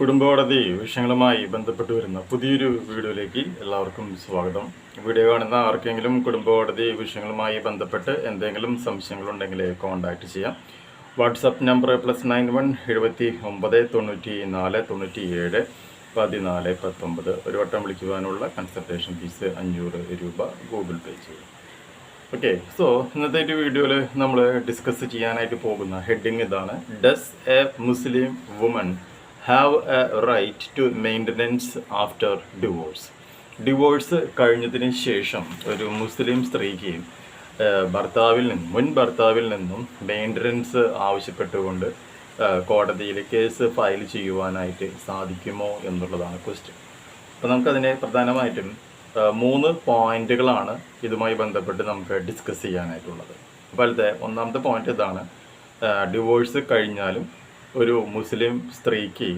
കുടുംബകോടതി വിഷയങ്ങളുമായി ബന്ധപ്പെട്ട് വരുന്ന പുതിയൊരു വീഡിയോയിലേക്ക് എല്ലാവർക്കും സ്വാഗതം. വീഡിയോ കാണുന്ന ആർക്കെങ്കിലും കുടുംബകോടതി വിഷയങ്ങളുമായി ബന്ധപ്പെട്ട് എന്തെങ്കിലും സംശയങ്ങളുണ്ടെങ്കിൽ കോൺടാക്റ്റ് ചെയ്യാം. WhatsApp number plus nine one എഴുപത്തി ഒമ്പത് തൊണ്ണൂറ്റി നാല് തൊണ്ണൂറ്റി ഏഴ് പതിനാല് പത്തൊമ്പത്. ഒരു വട്ടം വിളിക്കുവാനുള്ള കൺസൾട്ടേഷൻ ഫീസ് അഞ്ഞൂറ് രൂപ ഗൂഗിൾ പേ ചെയ്യും. ഓക്കെ സോ ഇന്നത്തെ ഒരു വീഡിയോയിൽ നമ്മൾ ഡിസ്കസ് ചെയ്യാനായിട്ട് പോകുന്ന ഹെഡിങ് ഇതാണ് does a Muslim woman have a right to maintenance after divorce divorce കഴിഞ്ഞതിന് ശേഷം ഒരു മുസ്ലിം സ്ത്രീക്ക് ഭർത്താവിൽ നിന്നും മുൻ ഭർത്താവിൽ നിന്നും മെയിന്റനൻസ് ആവശ്യപ്പെട്ടുകൊണ്ട് കോടതിയിൽ കേസ് ഫയൽ ചെയ്യുവാനായിട്ട് സാധിക്കുമോ എന്നുള്ളതാണ് ക്വസ്റ്റ്യൻ അപ്പോൾ നമുക്കതിനെ പ്രധാനമായിട്ടും മൂന്ന് പോയിന്റുകളാണ് ഇതുമായി ബന്ധപ്പെട്ട് നമുക്ക് ഡിസ്കസ് ചെയ്യാനായിട്ടുള്ളത്. അപ്പോൾ ഒന്നാമത്തെ പോയിന്റ് ഇതാണ് ഡിവോഴ്സ് കഴിഞ്ഞാലും ഒരു മുസ്ലിം സ്ത്രീക്ക്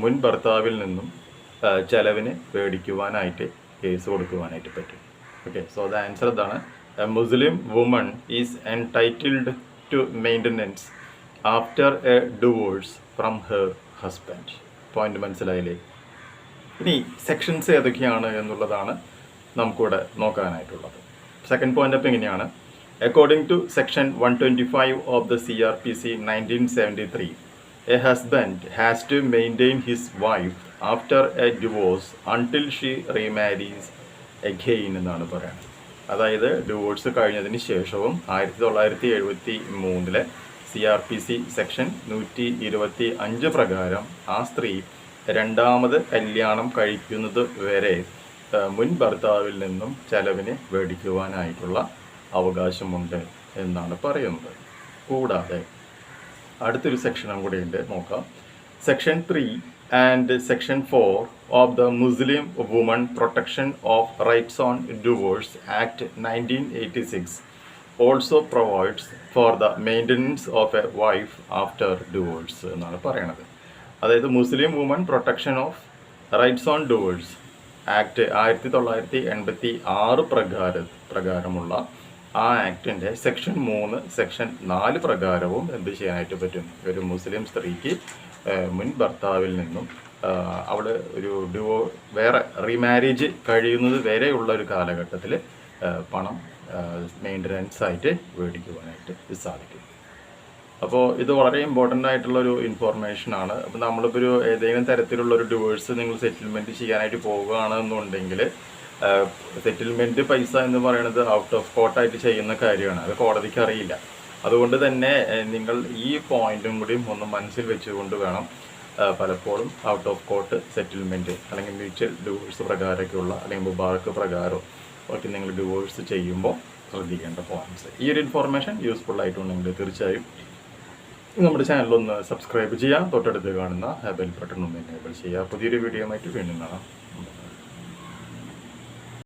മുൻ ഭർത്താവിൽ നിന്നും ചെലവിന് മേടിക്കുവാനായിട്ട് കേസ് കൊടുക്കുവാനായിട്ട് പറ്റും. ഓക്കെ സോ ദ ആൻസർ ഇതാണ്. Muslim woman is entitled to maintenance after a divorce from her husband point മനസ്സിലായില്ലേ? ഇനി സെക്ഷൻസ് ഏതൊക്കെയാണ് എന്നുള്ളതാണ് നമുക്കിവിടെ നോക്കാനായിട്ടുള്ളത്. സെക്കൻഡ് പോയിന്റ് അപ്പം ഇങ്ങനെയാണ് according to section one twenty five of the C R P C nineteen seventy three a husband has to maintain his wife after a divorce until she remarries again എന്നാണ് പറയുന്നത്. അതായത് divorce കഴിഞ്ഞതിന് ശേഷവും ആയിരത്തി തൊള്ളായിരത്തി എഴുപത്തി മൂന്നിലെ C R P C section നൂറ്റി ഇരുപത്തി അഞ്ച് പ്രകാരം ആ സ്ത്രീ രണ്ടാമത് കല്യാണം കഴിക്കുന്നത് വരെ മുൻ ഭർത്താവിൽ നിന്നും ചെലവിന് മേടിക്കുവാനായിട്ടുള്ള അവകാശമുണ്ട് എന്നാണ് പറയുന്നത്. കൂടാതെ അടുത്തൊരു സെക്ഷനും കൂടെ ഉണ്ട് നോക്കാം. Section three and section four of the Muslim woman protection of rights on divorce act nineteen eighty six also provides for the maintenance of a wife after divorce എന്നാണ് പറയണത്. അതായത് Muslim woman protection of rights on divorce act ആയിരത്തി തൊള്ളായിരത്തി എൺപത്തി ആറ് പ്രകാര പ്രകാരമുള്ള ആ ആക്ടിന്റെ section മൂന്ന് സെക്ഷൻ നാല് പ്രകാരവും എന്ത് ചെയ്യാനായിട്ട് പറ്റും? ഒരു മുസ്ലിം സ്ത്രീക്ക് മുൻ ഭർത്താവിൽ നിന്നും അവൾ ഒരു ഡിവോ വേറെ റീമാരേജ് കഴിയുന്നത് വരെയുള്ള ഒരു കാലഘട്ടത്തിൽ പണം മെയിന്റനൻസ് ആയിട്ട് മേടിക്കുവാനായിട്ട് സാധിക്കും. അപ്പോൾ ഇത് വളരെ ഇമ്പോർട്ടന്റ് ആയിട്ടുള്ള ഒരു ഇൻഫോർമേഷൻ ആണ്. അപ്പോൾ നമ്മളിപ്പോൾ ഒരു ഏതെങ്കിലും തരത്തിലുള്ള ഒരു ഡിവേഴ്സ് നിങ്ങൾ സെറ്റിൽമെന്റ് ചെയ്യാനായിട്ട് പോവുകയാണെന്നുണ്ടെങ്കിൽ സെറ്റിൽമെന്റ് പൈസ എന്ന് പറയുന്നത് ഔട്ട് ഓഫ് കോർട്ടായിട്ട് ചെയ്യുന്ന കാര്യമാണ്. അത് കോടതിക്ക് അറിയില്ല. അതുകൊണ്ട് തന്നെ നിങ്ങൾ ഈ പോയിന്റും കൂടി ഒന്ന് മനസ്സിൽ വെച്ചുകൊണ്ട് വേണം പലപ്പോഴും ഔട്ട് ഓഫ് കോർട്ട് സെറ്റിൽമെന്റ് അല്ലെങ്കിൽ മ്യൂച്വൽ ഡിവോഴ്സ് പ്രകാരമൊക്കെയുള്ള അല്ലെങ്കിൽ മുബാർക്ക് പ്രകാരം ഒക്കെ നിങ്ങൾ ഡിവോഴ്സ് ചെയ്യുമ്പോൾ ശ്രദ്ധിക്കേണ്ട പോയിന്റ്സ് ഈ ഒരു ഇൻഫോർമേഷൻ യൂസ്ഫുൾ ആയിട്ടുണ്ടെങ്കിൽ തീർച്ചയായും നമ്മുടെ ചാനൽ ഒന്ന് സബ്സ്ക്രൈബ് ചെയ്യുക. തൊട്ടടുത്ത് കാണുന്ന ബെൽ ബട്ടൺ ഒന്ന് എനേബിൾ ചെയ്യുക. പുതിയൊരു വീഡിയോ ആയിട്ട് വീണ്ടും കാണാം.